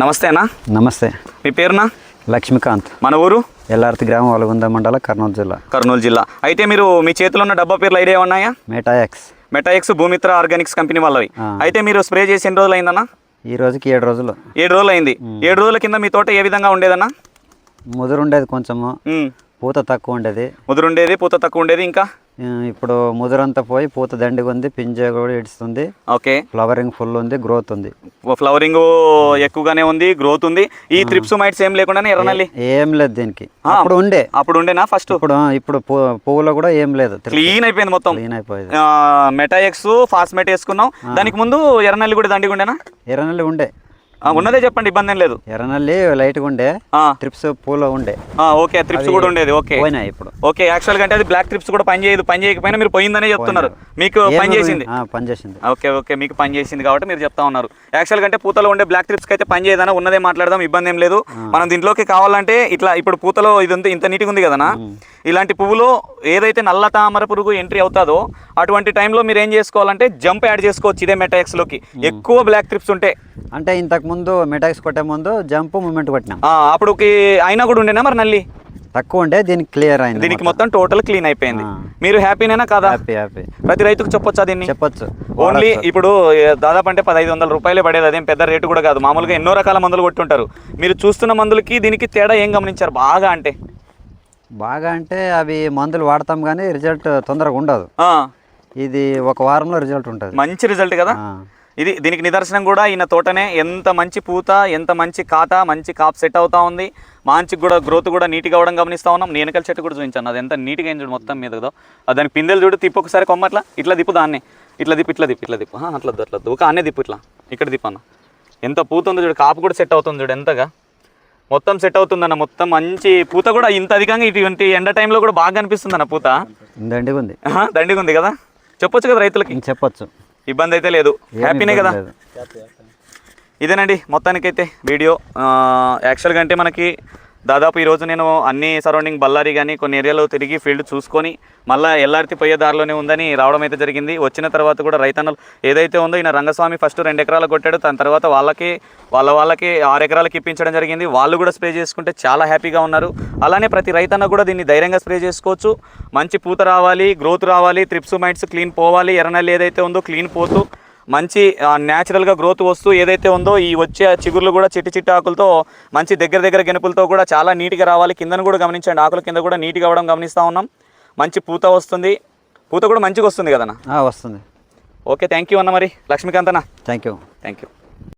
నమస్తే అన్న. నమస్తే. మీ పేరునా లక్ష్మీకాంత్. మన ఊరు? ఎల్లార్తి గ్రామం వలగుంద మండల కర్నూలు జిల్లా. కర్నూలు జిల్లా. అయితే మీరు మీ చేతిలో ఉన్న డబ్బా పేర్లు ఐడియా ఉన్నాయా? మేటాఎక్స్ మెటాఎక్స్ భూమిత్ర ఆర్గానిక్స్ కంపెనీ వాళ్ళవి. అయితే మీరు స్ప్రే చేసి ఎన్ని రోజులు అయిందన్న? ఈ రోజుకి ఏడు రోజులు. ఏడు రోజులు అయింది. ఏడు రోజుల కింద మీ తోట ఏ విధంగా ఉండేదన్న? ముదురు ఉండేది కొంచెము. పూత తక్కువ ఉండేది ముదురు ఉండేది పూత తక్కువ ఉండేది ఇంకా ఇప్పుడు ముదురంతా పోయి పూత దండిగా ఉంది పింజ కూడా ఇడుస్తుంది. ఓకే. ఫ్లవరింగ్ ఫుల్ ఉంది గ్రోత్ ఉంది. ఫ్లవరింగ్ ఎక్కువగానే ఉంది గ్రోత్ ఉంది. ఈ త్రిప్స్ మైట్స్ ఏం లేకుండానే ఎర్రనల్లి ఏం లేదు దీనికి. అప్పుడు ఉండే. అప్పుడు ఉండేనా ఫస్ట్ ఇప్పుడు ఇప్పుడు పువ్వులో కూడా ఏం లేదు. క్లీన్ అయిపోయింది మొత్తం. క్లీన్ అయిపోయింది. మెటాఎక్స్ ఫాస్మెట్ వేసుకున్నాం. దానికి ముందు ఎర్రనల్లి కూడా దండిగా ఉండేనా ఎర్రనల్లి ఉండే. ఉన్నదే చెప్పండి ఇబ్బంది ఏం లేదు. ఎర్రనల్లి లైట్గా ఉండే ట్రిప్స్ పూలో ఉండే. ఆ, ఓకే త్రిప్స్ కూడా ఉండేది ఓకే. పోయినాయి ఇప్పుడు. ఓకే యాక్చువల్గా అంటే అది బ్లాక్ ట్రిప్స్ కూడా పని చేయదు పని చేయకపోయినా మీరు పోయిందనే చెప్తున్నారు. మీకు పని చేసింది? పని చేసింది. ఓకే ఓకే మీకు పని చేసింది కాబట్టి మీరు చెప్తా ఉన్నారు. యాక్చువల్గా అంటే పూతలో ఉండే బ్లాక్ ట్రిప్స్ అయితే పని చేయదన్నా ఉన్నదే మాట్లాడదాం ఇబ్బంది ఏం లేదు. మనం దీంట్లోకి కావాలంటే ఇట్లా ఇప్పుడు పూతలో ఇది ఉంది ఇంత నీట్గా ఉంది కదనా ఇలాంటి పువ్వులో ఏదైతే నల్ల తామర పురుగు ఎంట్రీ అవుతుందో అటువంటి టైంలో మీరు ఏం చేసుకోవాలంటే జంప్ యాడ్ చేసుకోవచ్చు ఇదే మెటాక్స్లోకి. ఎక్కువ బ్లాక్ ట్రిప్స్ ఉంటే. అంటే ఇంతకు ముందు మెటాక్స్ కొట్టే ముందు జంప్ మూమెంట్ కొట్టినాం. ఆ, అప్పుడుకి అయినా కూడా ఉండేనా మరి నల్లి? తక్కువ ఉండే దీనికి క్లియర్ అయింది దీనికి మొత్తం. టోటల్ క్లీన్ అయిపోయింది. మీరు హ్యాపీనేనా కాదా? హ్యాపీ హ్యాపీ ప్రతి రైతుకు చెప్పొచ్చా దీన్ని? చెప్పొచ్చు. ఓన్లీ ఇప్పుడు దాదాపు అంటే పదహైదు వందల రూపాయలే పడేది అదేం పెద్ద రేటు కూడా కాదు. మామూలుగా ఎన్నో రకాల మందులు కొట్టుంటారు. మీరు చూస్తున్న మందులకి దీనికి తేడా ఏం గమనించారు? బాగా అంటే? బాగా అంటే అవి మందులు వాడతాం కానీ రిజల్ట్ తొందరగా ఉండదు. ఇది ఒక వారంలో రిజల్ట్ ఉంటుంది. మంచి రిజల్ట్ కదా. ఇది దీనికి నిదర్శనం కూడా ఈయన తోటనే. ఎంత మంచి పూత ఎంత మంచి కాత మంచి కాప్ సెట్ అవుతా ఉంది. మంచి కూడా గ్రోత్ కూడా నీట్గా అవడం గమనిస్తా ఉన్నాం. నేనకల చెట్టు కూడా చూపించాను. అది ఎంత నీట్గా అయింది చూడు మొత్తం మీద కదా. అది దాని పిందెలు చూడు తిప్పు ఒకసారి కొమ్మ అట్లా. ఇట్లా దిప్పు దాన్ని. ఇట్లా దిప్పు ఇట్లా దిప్పు ఇట్లా దిప్పు అట్లా అట్లా. ఒక అన్నే దిప్పు ఇట్లా. ఇక్కడ దిప్పు అన్న. ఎంత పూత ఉందో చూడు కాపు కూడా సెట్ అవుతుంది చూడు ఎంతగా. మొత్తం సెట్ అవుతుందన్న మొత్తం మంచి పూత కూడా ఇంత అధికంగా ఇటువంటి ఎండ టైంలో కూడా బాగా అనిపిస్తుంది అన్న పూత. దండిగా ఉంది. దండిగా ఉంది కదా. చెప్పొచ్చు కదా రైతులకి? చెప్పొచ్చు. ఇబ్బంది అయితే లేదు. హ్యాపీనే కదా. ఇదేనండి మొత్తానికైతే వీడియో. ఆ, యాక్చువల్గా అంటే మనకి దాదాపు ఈరోజు నేను అన్ని సరౌండింగ్ బళ్ళారి కానీ కొన్ని ఏరియాలో తిరిగి ఫీల్డ్ చూసుకొని మళ్ళీ ఎల్లార్తి పోయే దారిలోనే ఉందని రావడం అయితే జరిగింది. వచ్చిన తర్వాత కూడా రైతన్నలు ఏదైతే ఉందో ఈయన రంగస్వామి ఫస్ట్ రెండు ఎకరాలు కొట్టాడు. దాని తర్వాత వాళ్ళకి వాళ్ళ వాళ్ళకి ఆరు ఎకరాలకి ఇప్పించడం జరిగింది. వాళ్ళు కూడా స్ప్రే చేసుకుంటే చాలా హ్యాపీగా ఉన్నారు. అలానే ప్రతి రైతన్న కూడా దీన్ని ధైర్యంగా స్ప్రే చేసుకోవచ్చు. మంచి పూత రావాలి గ్రోత్ రావాలి త్రిప్స్ మైట్స్ క్లీన్ పోవాలి. ఎర్రనల్లి ఏదైతే ఉందో క్లీన్ పోతూ మంచి న్యాచురల్గా గ్రోత్ వస్తూ ఏదైతే ఉందో ఈ వచ్చే చిగుర్లు కూడా చిట్టి చిట్టి ఆకులతో మంచి దగ్గర దగ్గర గెనుపులతో కూడా చాలా నీట్గా రావాలి. కిందను కూడా గమనించండి. ఆకుల కింద కూడా నీట్గా అవ్వడం గమనిస్తూ ఉన్నాం. మంచి పూత వస్తుంది. పూత కూడా మంచిగా వస్తుంది కదన్నా? వస్తుంది. ఓకే థ్యాంక్ యూ అన్న మరి. లక్ష్మీకాంత్ అన్న థ్యాంక్ యూ థ్యాంక్ యూ